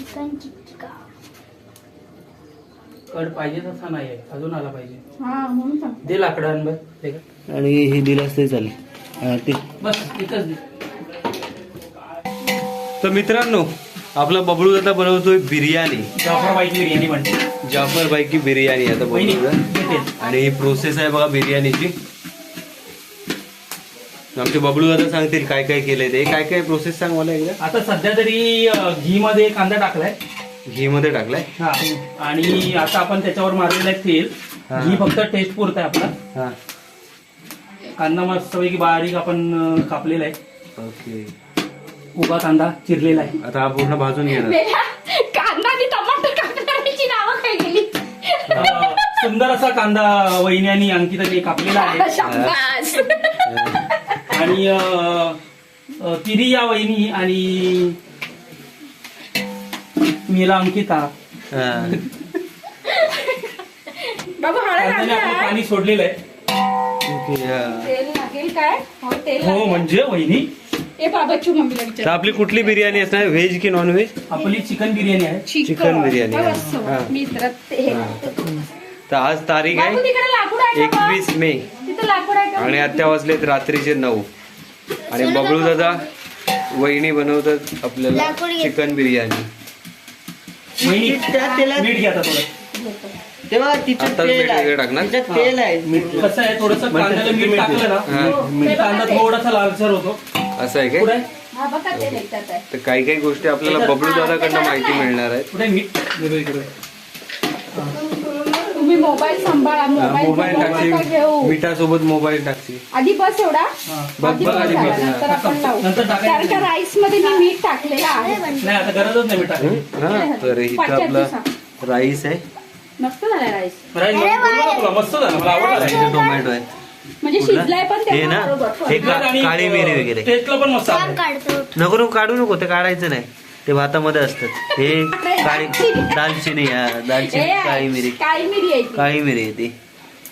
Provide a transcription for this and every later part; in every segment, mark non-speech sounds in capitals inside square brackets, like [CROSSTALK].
Chicken टिक्का. कड पाहिजे तसा नाही आहे. अजून आला पाहिजे. हा म्हणून सांग दे आण का? हे दिलास तरी चालेल. हा, ते. बस दे. तर मित्रांनो आपला बबलू दादा बनवतोय बिर्याणी. जाफरबाईची बिर्याणी म्हणते. जाफर बाई की बिर्याणी आता वहिनी बनवतोय. आणि ही प्रोसेस आहे बघा बिर्याणीची. आमचे बबलू दादा सांगतील काय काय केलंय ते. काय काय प्रोसेस सांग मला एकदा. आता सध्या तरी घी मध्ये कांदा टाकलाय. घी मध्ये टाकलाय? हा. आणि आता आपण त्याच्यावर मारलेलं आहे तेल. हा. घी फक्त टेस्ट पुरत आहे आपला. हा. कांदा मस्तपैकी बारीक आपण अं, कापलेला आहे. ओके. उभा कांदा चिरलेला आहे. आता हा पूर्ण भाजून घेणार. कांदा आणि टमाटर कापण्याची नावं काय गेली? अं, सुंदर असा कांदा वहिनी आणि अंकिताने कापलेला आहे. शाबास आणि तिरी या वहिनी आणि मीला अंकिता. बाबा हळद पाणी सोडलेलं आहे ओके, हा. तेल लागेल काय हो तेल हो लागेल. म्हणजे वहिनी ए बाबाची मम्मीला तर विचार आपली कुठली बिर्याणी असणार व्हेज की नॉन व्हेज आपली चिकन बिर्याणी आहे चिकन बिर्याणी, हा. हा. मी तर ते तर आज तारीख बाबू आहे तिकडे? एकवीस मे आणि आत्ता वाजलेत रात्रीचे नऊ. आणि बबलू दादा वहिनी बनवतात आपल्याला चिकन बिर्याणी. वहिनी मीठ घ्या आता थोडं. तेव्हा तिथं आताच तेल मीठ आहे. वगैरे टाकणार? तिथं तेल आहे. मीठ कसं आहे? थोडस कांद्याला मीठ टाकलं हा. ना मीठ कांदा थोडासा लालसर होतो. असं आहे काय? आहे? हा बघा तेल आहे त्यात आहे. तर काही काही गोष्टी आपल्याला बबलू दादाकडनं माहिती मिळणार आहेत कुठे आहे मीठ इकडे, इकडे. तुम्ही मोबाईल सांभाळा मोबाईल नका घेऊ. मिठासोबत मोबाईल टाकशी आधी बस एवढा? हा. बघ आधी बघ बस आधी झाला, बघ नंतर आपण लावू. नंतर टाकायचं. कारण का राईसमध्ये मी मीठ टाकलेलं आहे. नाही आता गरजच नाही मीठ हा? तर इथं आपला. राईस आहे. मस्त झाला राईस. राईस नको बोलू ना तुला मस्त झालं मला आवडला राईस. इथे टोमॅटो आहे. म्हणजे कुठला? शिजलाय पण हे तेव्हा ना? बरोबर. हे का- आणि, काळी मिरी वगैरे. टेस्टला पण मस्त आहे. नको नको काढू नको ते काढायचं नाही. ते भातामध्ये असतात. हे काळी दालचिनी हा, दालचिनी काळी मिरी. काळी मिरी आहे ती. काळी मिरी आहे ती.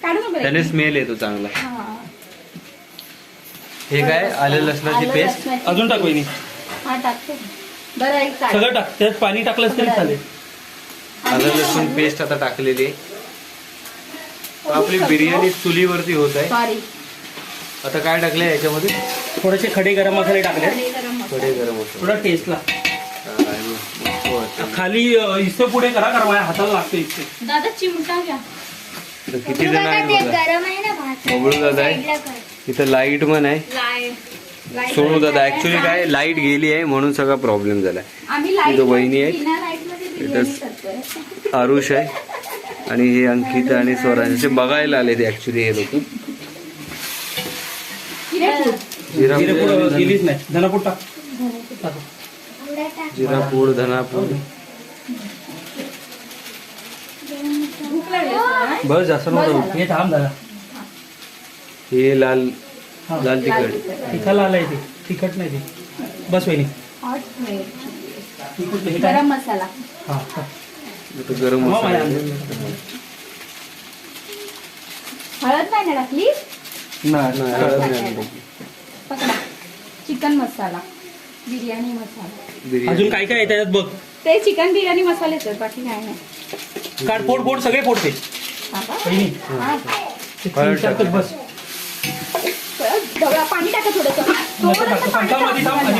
काढू नको त्याने स्मेल येतो चांगला. हा. काय? आलं लसणाची पेस्ट अजून टाक हा काढ. सगळं टाक. त्यात पाणी टाकलंस तरी चालेल. आलं लसूण पेस्ट आता टाकलेली आहे. आपली बिर्याणी चुलीवरती होत आहे. आता काय टाकलंय याच्यामध्ये? थोडेसे खडे गरम मसाले टाकले. गरम मसाला. कडे गरम होतो थोडा टेस्टला खाली इसे पुढे करा कारण माझ्या हाताला लागते इथे. दादा चिमटा घ्या. किती जण आहेत बघा. गरम आहे ना भात. बबलू दादा आहे. इथं लाइट पण आहे. सोनू दादा ऍक्च्युली काय लाइट गेली आहे म्हणून सगळा प्रॉब्लेम झालाय. आम्ही लाइट इथं आहेत. मध्ये बिर्याणी इथं- आरुष आहे. आणि हे अंकिता आणि स्वराज. असे बघायला आले ते ऍक्च्युली हे लोक. हिरेपूर. जिरा जिरे पुढं गेलीच नाही धनापूड टाक टाक. जिरापूड धनापूड भूक लागली असेल ना? बस जास्त नव्हतं हे थांब झाला हे लाल हा. लाल तिखट. तिखट. आलाय ते? तिखट नाही ते. बस वहिनी. तिखट गरम मसाला. हा गरम मसाला. आहे. हळद नाही ना टाकली? नाही, हळद नाही आणली. पकडा. चिकन मसाला. बिर्याणी मसाला. अजून काय काय आहे त्याच्यात बघ. ते चिकन बिर्याणी मसालेच बाकी काय नाही. काढ फोड फोड सगळे फोडते. बस. पाणी टाका थोडंसं.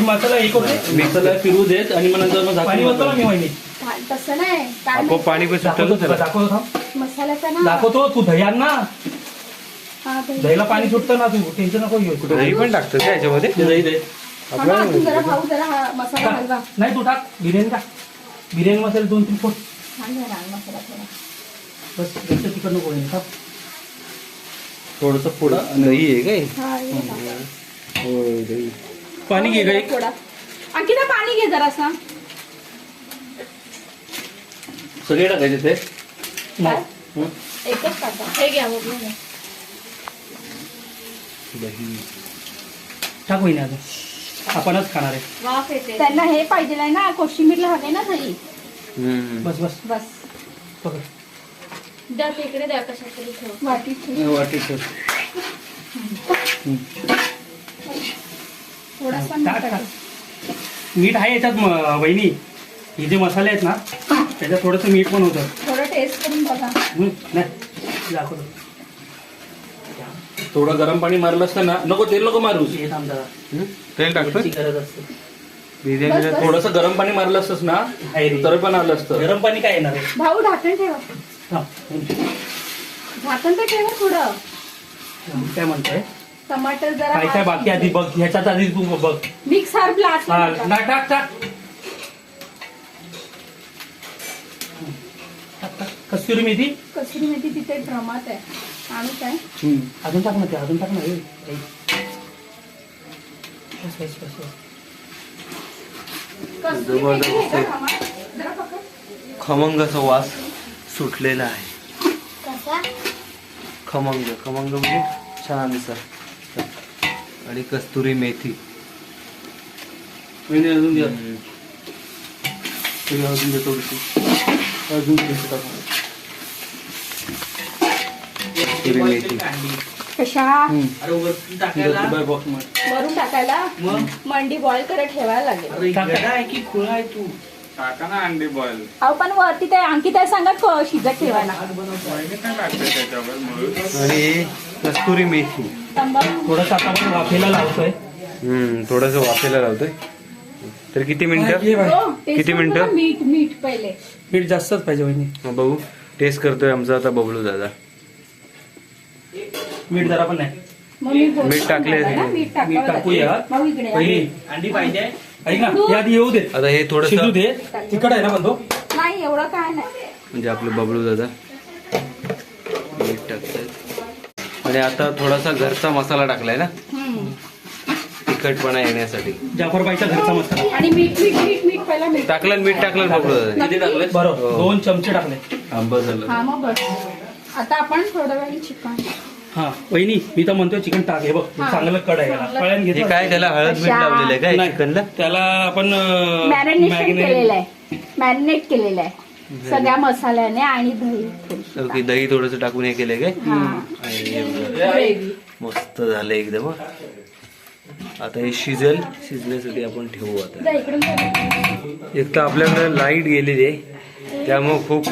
मसाला हे फिरू देत आणि मग नंतर मग पाणी ना मी वहिनी. तसं नाही. काय पाणी दाखवतो. दाखवतो मसाल्याचा तू दह्यान. ना हा, दहीला पाणी सुटतं ना तू टेन्शन नको घेऊ. कुठे दही पण टाकतं का याच्यामध्ये? ते दही. दे ना, तू जरा भाऊ जरा मसाला हलवा. नाही तू टाक. बिर्याणी टाक. बिर्याणी मसाले दोन तीन झाला मसाला बस जास्त तिखट नको थोडस फोडा दही आहे काय? हा, हे टाका. हो दही पाणी घे ग. एक थोडा अंकिता पाणी घे जरासा. सगळे टाकायचे ते? काय? हं? एकच टाका. हे घ्या बघू ना. दही टाक वहिनी अजून. आपणच खाणार आहे. त्यांना हे पाहिजे ना कोशिंबीरला हवे ना दही. बस बस. बस. पकड द्या तिकडे द्या कशा तरी ठेव. वाटीत ठेव. वाटी ठेव. थोडासा टाक, मीठ टाक. टाक. मीठ आहे याच्यात म- वहिनी. हे जे मसाले आहेत ना त्याच्यात थोडस मीठ पण होतं. थोडं टेस्ट करून बघा. हम्म, नाही दाखवतो. थोडं गरम पाणी मारलं असतं ना नको तेल नको मारू. हे थांब जरा. तेल टाकतो याची गरज असते. बिर्याणीला थोडस गरम पाणी मारलं असतंस ना तर पण आलं असतं. गरम पाणी काय येणार आहे? भाऊ ढाकण ठेवा. झाकण तर ठेवा थोडं काय म्हणतोय टमाटर जरा काय काय बाकी आधी बघ ह्याच्यात आधी तू बघ मिक्स हार ग्लास हा ना टाक टाक टाक, टाक. कस्तुरी मेथी कसुरी मेथी तिथे ड्रमात आहे आणि काय अजून टाक ना ते अजून टाक ना ए, ए. बस, बस, बस, बस. कसुरी मेथी आहे जबरदस्त का आहे. ड्रमात? जरा पकड. खमंग असा वास सुटलेला आहे. कसा? खमंग खमंग म्हणजे छान असा आणि कस्तुरी मेथी. अजून द्या. अजून दे थोडीशी. अजून. कस्तुरी मेथी. कशा? अरे वरती टाकायला? बॉक्समध्ये. वरून टाकायला? मग? मंडी बॉईल करत ठेवायला लागेल. आहे की खुळा आहे तू? टाका ना अंडी बॉईल. अहो पण वरती ते अंकित आहे सांगा क- शिजत ठेवायला. वहिनी काय टाकते त्याच्यावर? म्हणून. आणि कस्तुरी मेथी. तंबाखू. थोडस आता आपण वाफेला लावतोय. हम्म थोडस वाफेला लावतोय. तर किती मिनिटं? हो, किती मिनिटं? मीठ मीठ पहिले. मीठ जास्तच पाहिजे वहिनी. हा, बघू. टेस्ट करतोय आमचा आता बबलू दादा. मीठ जरा पण नाही. मग मी बोलते मीठ टाकले ना. मीठ टाकूया. लागेल. भाऊ इकडे या. वहिनी अंडी पाहिजे. ऐक ना हे आधी येऊ दे. आता हे थोडस शिजू दे. तिकड आहे ना बंधू? नाही एवढं काय नाही. म्हणजे आपले बबलू दादा. मीठ आणि आता थोडासा घरचा मसाला टाकलाय ना. तिखटपणा येण्यासाठी. जाफरबाईचा घरचा मसाला. आणि मीठ मीठ मीठ मीठ पहिला मीठ. टाकलं मीठ टाकलं बबलू दादा. किती टाकले बरोबर हो. दोन चमचे टाकले. आंबा झालं. हा मग बस. आता आपण थोडं वेळ चिकन. हा वहिनी मी तर म्हणतोय चिकन टाक हे बघ. चांगलं कड आहे याला. कळ्यान हे घेतलं काय त्याला हळद मीठ? लावलेलं आहे काय नाही. चिकनला त्याला आपण अं, मॅरिनेशन marinate- केलेलं आहे मॅरिनेट केलेलं आहे सगळ्या मसाल्याने आणि दही थोडीशी. ओके दही थोडस टाकून हे केलंय काय हा आणि मस्त झालं एकदम हं. आता हे शिजल शिजण्यासाठी आपण ठेवू आता जा इकडून जा. एक तर आपल्याकडे लाइट गेलेली आहे त्यामुळे खूप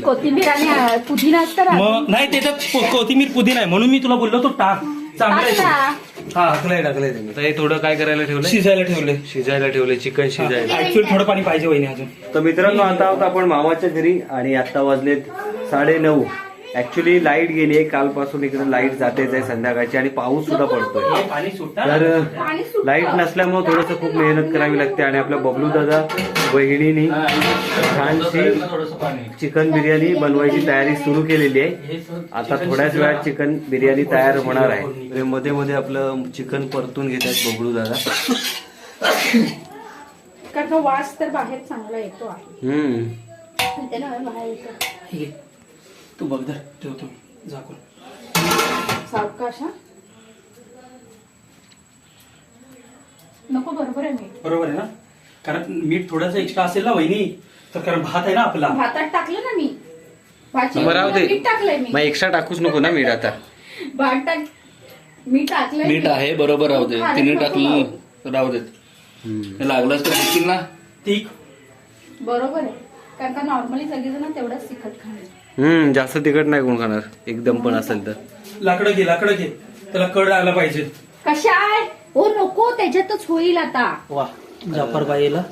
कोथिंबीर आणि अं, पुदिना असतं ना? मग नाही त्याच्यात को- कोथिंबीर पुदिना आहे. म्हणून मी तुला बोललो तो टाक. चांगला आहे तो. टाकला. हा टाकलंय टाकलंय हे थोडं काय करायला ठेवलंय? शिजायला ठेवले शिजायला ठेवलंय चिकन शिजायला. ऍक्च्युअली थोडं पाणी पाहिजे वहिनी अजून. तर मित्रांनो आता आहोत आपण मामाच्या घरी आणि आता वाजलेत साडे नऊ ऍक्च्युली लाइट गेली आहे. कालपासून इकडे लाइट जातेच आहे संध्याकाळची आणि पाऊस सुद्धा पडतोय. तर. लाइट नसल्यामुळे थोडस खूप मेहनत करावी लागते आणि आपल्या बबलू दादा वहिनीनी छानशी थोडस पाणी. चिकन बिर्याणी बनवायची तयारी सुरू केलेली आहे. आता थोड्याच वेळात चिकन बिर्याणी तयार होणार आहे. मध्ये मध्ये आपलं चिकन परतून घेतात बबलू दादा. कारण वास तर बाहेर चांगला येतो आहे. तू बघ धर ठेवतो मी. झाकून सावकाश हा? नको बरोबर आहे मीठ बरोबर आहे ना? कारण मीठ थोडस एक्स्ट्रा असेल ना वहिनी तर कारण भात आहे ना आपला. भातात टाकलं ना मी. भाजी मग राहू दे. मीठ टाकलंय मग मी एक्स्ट्रा टाकूच नको ना मीठ आता. भात टाक मी टाकलंय मीठ आहे बरोबर राहू दे. खाली तिने टाकलं. राहू देत. हे लागलंच तर देतील ना. ठीक. बरोबर आहे. कारण का नॉर्मली सगळेजण तेवढंच तिखट खाणार हम्म जास्त तिखट नाही कोण खाणार. एकदम पण असेल तर. लाकडं घे लाकडं घे. त्याला कड आला पाहिजे. कशा आहे? हो नको त्याच्यातच होईल आता. वा जाफरबाईला.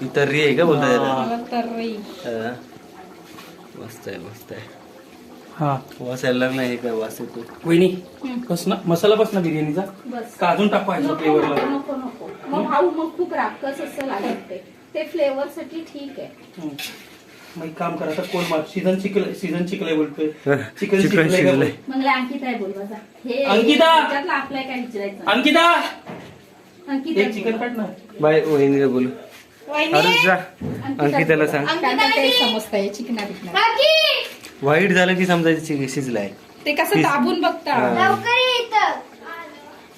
ती तर्री आहे का बोलता त्याला? हा. मस्त आहे मस्त आहे. हा. वास यायला लागला हे काय वास येतो वहिनी. बस ना मसाला बस ना बिर्याणीचा. बस. का अजून नको फ्लेवरला नको नको नको. मग भाऊ मग खूप राखस असं लागत ते ते फ्लेवर साठी ठीक आहे. मग एक काम करा आता कोण मार सीझन चिकल सीझन चिकलय बोलतोय. [LAUGHS] चिकन चिकलय का. बोल? अंकिता आहे बोलवा जा. हे अंकिता! काय विचारायचं? अंकिता! अंकिता एक चिकन काढ ना. बाय वहिनीला बोलू. अरे जा. अंकिताला सांग. कारण ते समजतंय चिकना बिकना. वाईट झालं की समजायचं शिजलाय. ते कसं दाबून बघता. हा.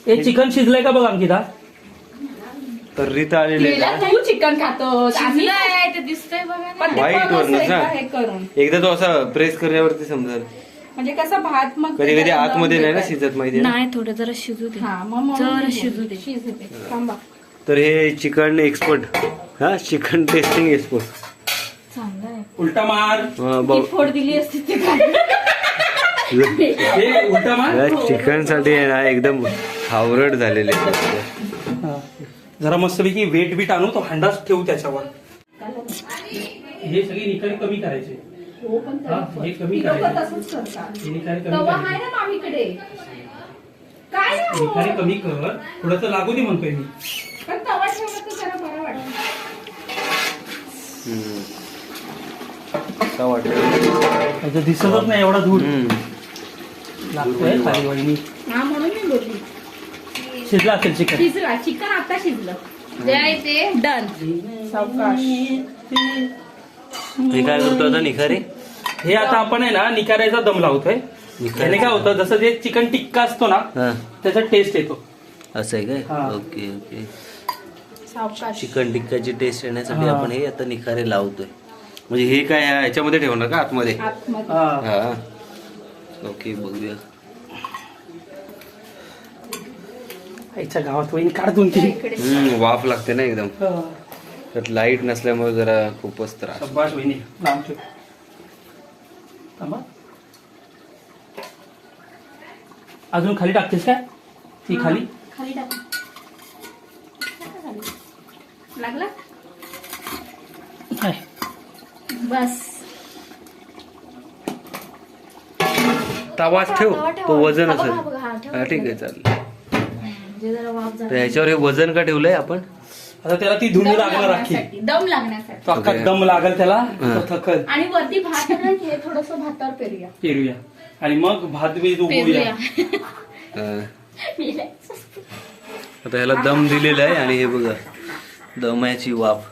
हे चिकन शिजलंय का बघ अंकिता? तर आलेली आहे. गेला ना. तू चिकन खातो आम्ही ते दिसतंय बघा पण ते White पण वरनं असं एकदा का? हे करून. एकदा तो असा प्रेस करण्यावरती समजेल. म्हणजे कसं भात मग कधी कधी त्याला आतमध्ये नाही ना शिजत माहिती आहे ना? नाही थोडं जरा शिजू दे. हा मग जरा शिजू दे. शिजू दे. थांबा तर हे चिकन एक्सपर्ट हा चिकन टेस्टिंग एक्सपर्ट चांगलं आहे. उलटा मार. ती फोड दिली असती ते काय? हे उलटा मार? चिकनसाठी आहे ना एकदम हावरट झालेले आहेत. जरा मस्तपैकी वेट बीट आणू तो हंडाच ठेवू त्याच्यावर. हे सगळे निकाली कमी करायचे. हो पण हा, हे कमी करायचं. हे निकाली कमी तवा करायचे. आहे ना मामीकडे. काय नाही निकाली. कमी कर. थोडस लागू दे म्हणतोय मी. पण तवा ठेवला तर जरा बरं वाटतं. हम्म. काय वाटलं त्याचं दिसतच नाही एवढा धूर. लागतोय वहिनी. हा म्हणून मी बोलली शिजला असेल चिकन शिजला. चिकन आता शिजलं. जे आहे ते डन सावकाश. हे काय करतो आता निखारे? हे आता आपण आहे ना निकारायचा दम लावतोय. त्याने काय होतं जसं जे चिकन टिक्का असतो ना हा. त्याचा टेस्ट येतो. असं आहे काय? हा. Okay okay. सावकाश. चिकन टिक्काची टेस्ट येण्यासाठी हा. आपण हे आता निखारे लावतोय. म्हणजे हे काय ह्या- ह्याच्यामध्ये ठेवणार का? आतमध्ये? आतमध्ये. हा. हा. ओके बघूया. आईच्या गावात वहिनी काढ दोन तीन इकडे हम्म, वाफ लागते ना एकदम. हा. त्यात लाइट नसल्यामुळे जरा खूपच त्रास. शब्बाश वहिनी. लांब ठेव. थांबा अजून खाली टाकतेस काय? ती खाली? खाली टाक. लागला? बस. तवाच ठेव. तवा ठेवा. तो वजन हा, असेल. बघा, बघा, हा, ठेवा. हा ठीक आहे चालेल. तर झाला. ह्याच्यावर हे वजन का ठेवलंय आपण? आता त्याला ती धुणी दम लागणार राखी लागण्यासाठी दम लागण्यासाठी. तो अख्खा. दम लागल त्याला. तो थकल. आणि वरती भात आहे ना, हे थोडस भातावर पेरूया. पेरूया. आणि मग भात बीज उगवूया. पेरूया. हा. [LAUGHS] आता ह्याला दम दिलेला आहे आणि हे बघा दम्याची वाफ.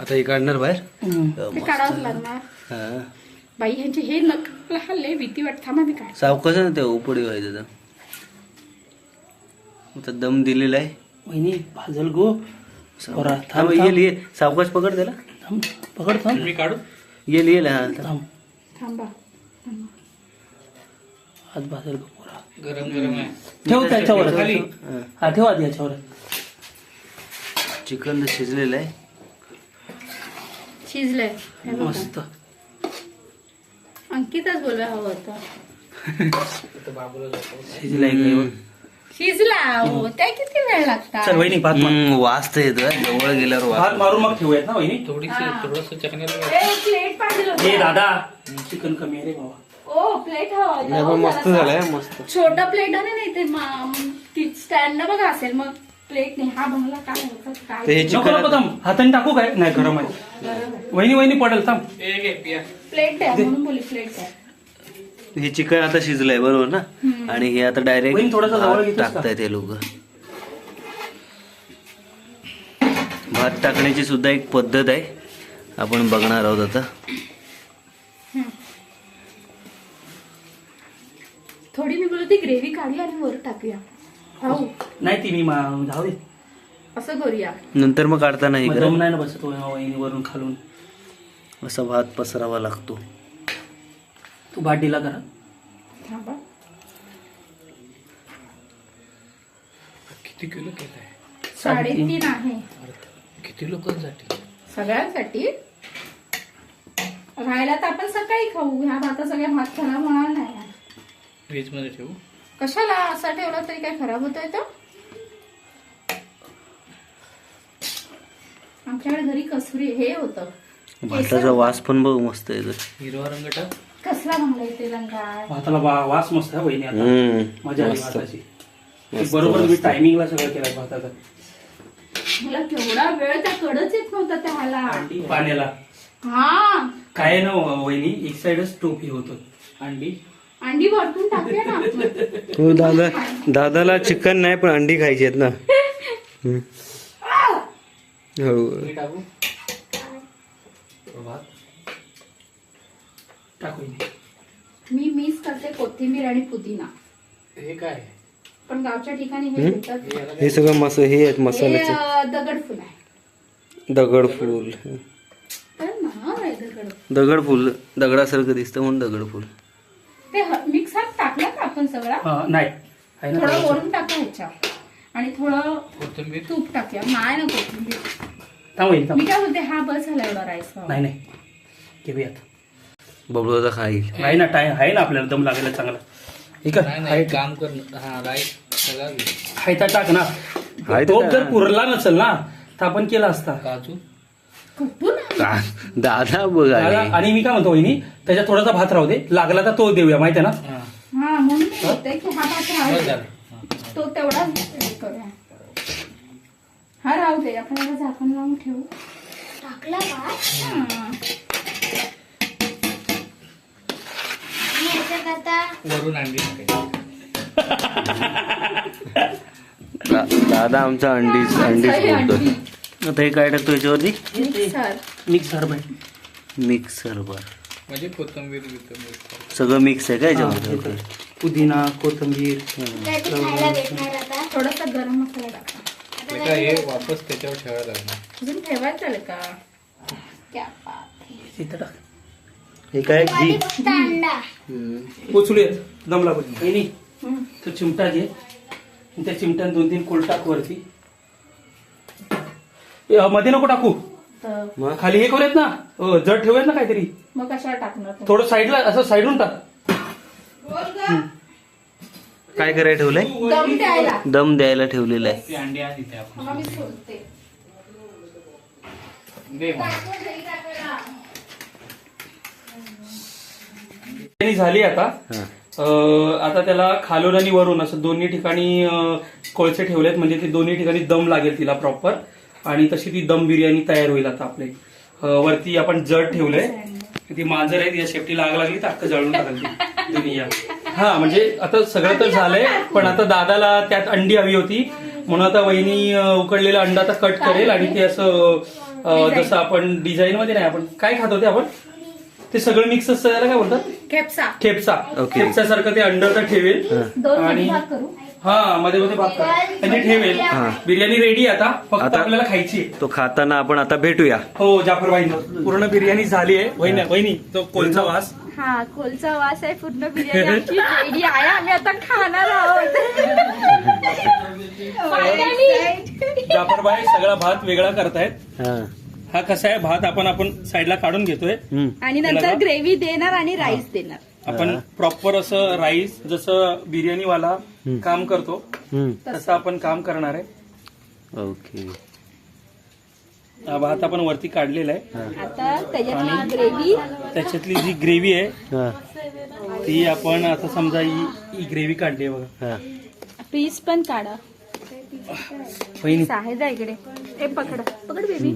आता हे काढणार बाहेर? हम्म. ते काढावंच लागणार. हा. बाई ह्यांचे हे नक हल्ले भीती वाटत. थांबा मी काय सावकाश ना ते उपडी व्हायचं तर. आता दम दिलेला आहे. वहिनी भाजल गो. बरं, थांब, येईल. ये सावकाश पकड त्याला. थांब, पकड थांब. मी काढू? येईल येईल हा. थांब. थांबा. हात भाजल गो पुरा. गरम गरम आहे. ठेव त्याच्यावर. खाली हा. हा ठेव आधी याच्यावर. चिकन शिजलेलं आहे. शिजलंय. हे. मस्त. अंकितच बोलवा हवं होतं शिजला हो. त्या किती वेळ लागतात? चल वहिनी भात येतोय. जवळ गेल्यावर भात मारून मग ठेवूयात ना वहिनी? प्लेट पाहिजे हे दादा चिकन कमी आहे रे बाबा. ओ प्लेट हवा पण मस्त झालंय मस्त. छोटा प्लेट आहे ना ती स्टँड बघा असेल मग. प्लेट नाही हा बंगला काय होतं, काय हे नको नको चिकन थांब. हाताने टाकू काय? नाही गरम आहे. वहिनी वहिनी पडेल थांब. प्लेट आहे म्हणून बोली प्लेट हे चिकन आता शिजलंय बरोबर ना? आणि हे आता वहिनी, डायरेक्ट थोडंसं जवळ घेतोस का? टाकतायत हे लोक. भात टाकण्याची सुद्धा एक पद्धत आहे. आपण बघणार आहोत आता. थोडी मी बोलते ग्रेव्ही काढूया आणि वर टाकूया. नाही ती मी मा- जाऊ दे. असं करूया. नंतर मग काढताना हे मग करा दम नाही ना बसत वहिनी वरून खालून. असा भात पसरावा लागतो. तू बाटीला करा. थांबा. साडेतीन आहे. किती लोकांसाठी? सगळ्यांसाठी. राहायला तर आपण सकाळी खाऊ. ह्या भाता सगळ्या भात खराब होणार नाही. फ्रीजमध्ये ठेवू? कशाला असा ठेवला तरी काय खराब होतोय तो आमच्याकडे घरी कसुरी हे होतं. भाताचा वास पण बघ मस्त येतो हिरवा रंग टाक. कसला भांगला येते रंगात भाताला वा- वास मस्त आहे आता. हम्म, मजा आली मस्त. भाताची. मस्त, बरोबर मी मस्त. टायमिंगला सगळं केलं भाताचं. मला केवढा वेळ त्या कडच येत नव्हता त्याला. पाण्याला. हा. काय ना वहिनी एक साइडच टोपी होतो. अंडी अंडी भरपूर टाकूया ना हो दादा दादाला चिकन नाही पण अंडी खायची आहेत ना. हम्म. हो. टाकू? भात? टाकू वहिनी. मी मिस करते कोथिंबीर आणि पुदिना. हे काय? पण गावच्या ठिकाणी हे भेटत हे सगळं मस हे आहेत हे मसाल्याचे अं, दगडफुल आहे. दगडफूल तर दगड दगडफूल दगडासारखं दिसतं म्हणून दगडफूल ते मिक्सर टाकलं का आपण सगळा? नाही. थोडं. वरून टाका ह्याच्या आणि थोडं तूप टाकूया. नाही ना कोथिंबीर. थांब वहिनी, थांब. मी काय बोलते हा बस झाला एवढा राईस. नाही नाही. घेऊयात. बबलू दादा खाईल. आहे ना टाइम आहे ना आपल्याला दम लागायला चांगला. ठीक आहे? आहे. काम कर हा राईट सगळा आहे तर टाक ना. तर तो. जर पुरला नसेल ना तर आपण केला असता. काजू? कुठून दा- दादा बघ. आणि मी काय म्हणतो वहिनी त्याच्यात थोडासा भात राहू दे. लागला तर तो देऊया माहिती आहे ना? हा. हा बोलते की हा भात बस राहू दे. झालं. हा. तो तेवढाच हे करूया. हा राहू दे आपण याला झाकण लावून ठेवू. टाकला हा. दा- दादा आमचा अंडी अंडीच सही अंडी. आता हे काय टाकतो याच्यावरती? मिक्सर. मिक्स हर्ब आहे मिक्सर बर. म्हणजे कोथिंबीर बिथिंबीर सगळं मिक्स आहे का येतोय. पुदिना कोथिंबीर थोडासा गरम मसाला टाका. आता बेटा हे वापस त्याच्यावर ठेवायला लागणार. अजून चालेल का? क्या बात है. टाक. हे काय आणि घी? फक्त अंडा. पोचूयात दम लागू दे. वहिनी हम्म. तो चिमटा घे. आणि त्या चिमट्यात दोन तीन कोल टाक वरती. मध्ये नको टाकू. खाली हे करूयात ना? जड ठेवूयात ना काहीतरी? मग कशाला टाकणार? थोडं साईडला असं साईडून टाक. काय करायला ठेवलंय? दम द्यायला. दम द्यायला ठेवलेलं आहे. ती अंडी आणि त्या मग मी सोडते. दे मग. बिर्याणी झाली आता. हा. अ, आता त्याला खालून आणि वरून असं दोन्ही ठिकाणी अ, कोळसे ठेवलेत. म्हणजे ते दोन्ही ठिकाणी दम लागेल तिला प्रॉपर आणि तशी ती दम बिर्याणी तयार होईल आता आपली. अ, वरती आपण जड ठेवलंय. ती मांजर आहे तिच्या शेपटी लाग लागली तर अख्खं जळून टाकल हा म्हणजे आता सगळं तर झालंय पण आता दादाला त्यात अंडी हवी होती. म्हणून आता वहिनी उकडलेला अंडा आता कट करेल आणि ते असं जसं आपण डिझाईन मध्ये नाही आपण काय खात होते आपण? ते सगळं मिक्स असतं त्याला काय बोलतात? खेपसा. खेपसा. सारखं ते अंडर तर ठेवेल. आणि- हा मध्ये मध्ये भात करा. आणि ठेवेल. बिर्याणी रेडी आता. फक्त आता- आपल्याला खायची आहे. तो खाताना आपण आता भेटूया. हो जाफरबाई पूर्ण बिर्याणी झाली आहे. वहिनी वहिनी तो कोलचा वास. हा कोलचा वास आहे पूर्ण बिर्याणी आमची रेडी आहे आम्ही आता खाणार आहोत. जाफरबाई सगळा भात वेगळा करतायत हा. हा कसा आहे भात आपण आपण साईडला काढून घेतोय. आणि नंतर? ग्रेव्ही देणार आणि राईस देणार आपण प्रॉपर असं राईस जसं बिर्याणीवाला. काम करतो. तसं आपण काम करणार आहे ओके भात आपण वरती काढलेला आहे. ग्रेव्ही. त्याच्यातली जी ग्रेव्ही आहे हा. ती आपण आता समजा ही ग्रेव्ही काढली आहे बघा. पीस पण काढा. वहिनी. आहे जा इकडे. हे पकड. पकड बेबी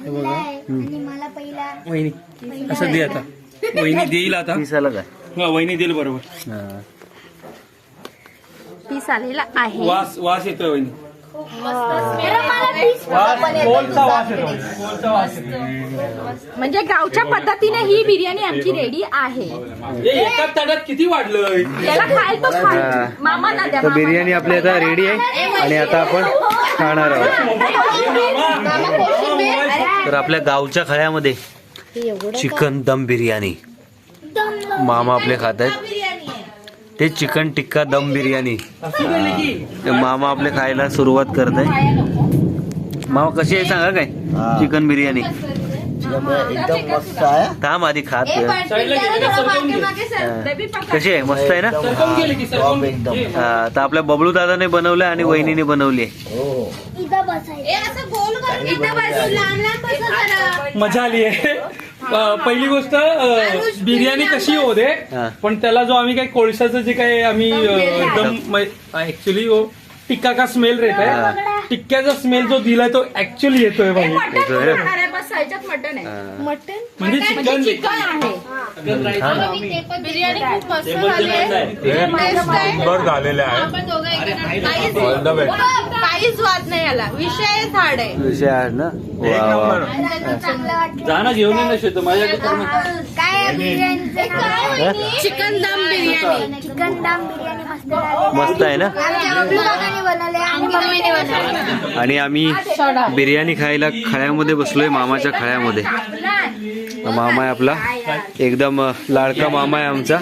आणि वहिनी असं दे आता? वहिनी देईल आता? हा वहिनी देईल बरोबर. पीस आलेला आहे. वास वास येतोय वहिनी. कोलचा वास येतो कोलचा वास येतो म्हणजे गावच्या पद्धतीने ही बिर्याणी आमची रेडी आहे किती वाढलंय त्याला खायला तो हा. खा मामा ना द्या तर मामा. बिर्याणी आपली आता रेडी आहे आणि आता आपण खाणार आहोत तर आपल्या गावच्या खळ्यामध्ये चिकन दम बिर्याणी मामा आपले खात आहेत ते चिकन टिक्का दम बिर्याणी. ते मामा आपले खायला सुरुवात करत आहे मामा कशी आहे सांगा काय? चिकन बिर्याणी. थांब आधी खात घे, त्याला सरकवून घे. बेबी पकड. कशी आहे? मस्त आहे ना. हा, तर आपल्या बबलू दादाने बनवलं आणि वहिनीने बनवली बसा जरा. मजा आली आहे. पहिली गोष्ट अ, बिर्याणी कशी होऊ दे हा. पण त्याला जो आम्ही काही कोळशाचं जे काही आम्ही अ, दम ऍक्च्युली टिक्का का स्मेल रहता है. टिक्क्याचा स्मेल जो दिलाय तो ऍक्च्युली येतोय भाई मटन म्हणजे म्हणजे चिकन चिकन आहे. हा ना? बिर्याणी खूप मस्त झाली आहे. टेस्ट आहे. बर झालेले आहे. काहीच वाद नाही आला विषय झाड आहे. विषय आहे ना? वा वा. चांगलं वाटलं. जा ना घेऊन ये ना शेतो. माझ्याकडे करून काय? चिकन दम बिर्याणी. चिकन दम बिर्याणी. मस्त आहे ना? आणि आम्ही बिर्याणी खायला खळ्यामध्ये बसलोय मामाच्या खळ्यामध्ये. मामा आहे आपला. एकदम लाडका मामा आहे आमचा.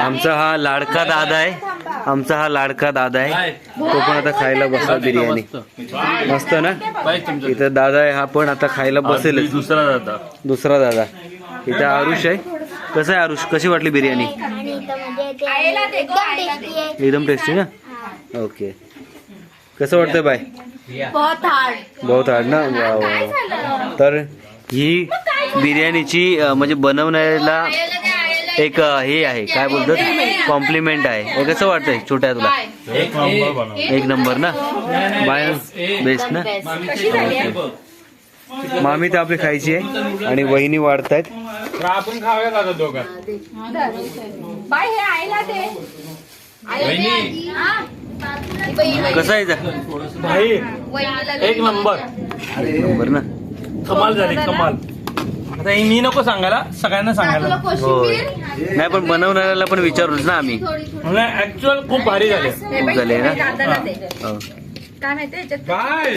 आमचा हा लाडका दादा आहे. आमचा हा लाडका दादा आहे. तो पण आता खायला बसला बिर्याणी. मस्त ना? इथं दादा आहे हा पण आता खायला बसेल. दुसरा दादा. दुसरा दादा. इथं आरुष आहे. कसं आहे आरुष? कशी वाटली बिर्याणी आणि इथं म्हणजे ते एकदम टेस्टी आहे. एकदम टेस्टी ना? ओके कसं वाटतंय बाय? बहुत हार्ड बहुत हार्ड ना? वा, वा. तर ही बिर्याणीची म्हणजे बनवण्याला एक हे आहे. काय बोलतात? कॉम्प्लिमेंट आहे. हे कसं वाटतंय छोट्या तुला? एक नंबर ना? बाय बेस्ट ना? मामी तर आपली खायची आहे आणि वहिनी वाढतायत. आपण खाऊया दादा दोघं. बाय हे आईला दे. कसं आहे इथं? एक नंबर. एक नंबर ना? कमाल झाली कमाल. आता हे मी नको सांगायला सगळ्यांना सांगायला. होय. नाही पण बनवणाऱ्याला पण विचारूच ना आम्ही. ऍक्च्युअल खूप भारी झाले. खूप झाले ना? हो. काय माहिती याच्यात काय?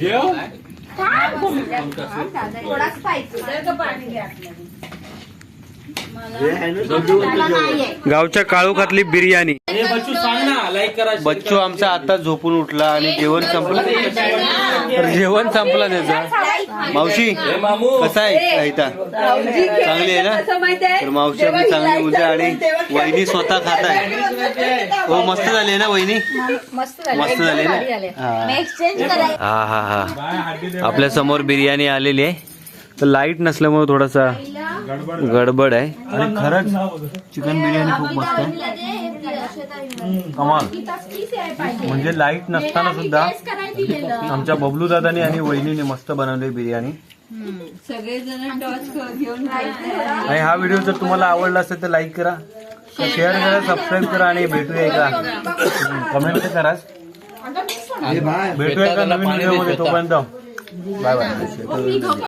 जेव थोडा स्पायसी गावच्या काळोखातली बिर्याणी. बच्चू सांग ना लाईक करा बच्चू आमचा आता झोपून उठला आणि जेवण संपलं. तर जेवण संपलं त्याचं. मावशी कसं आहे? आयता चांगली आहे ना? तर मावशी आपली चांगली बोलते आणि वहिनी स्वतः खात आहे हो मस्त झाली आहे ना वहिनी? मस्त मस्त झाली ना? हा. हा हा हा आपल्यासमोर बिर्याणी आलेली आहे. तर लाइट नसल्यामुळे थोडासा गडबड आहे. आणि खरंच चिकन बिर्याणी खूप मस्त आहे. कमाल. म्हणजे लाइट नसताना सुद्धा आमच्या बबलू दादानी आणि वहिनीने मस्त बनवली बिर्याणी. आणि हा व्हिडिओ जर तुम्हाला आवडला असेल तर लाईक करा. शेअर करा. सबस्क्राईब करा आणि भेटूया एका कमेंट करा भेटूया एका नवीन व्हिडिओमध्ये तोपर्यंत. Bye bye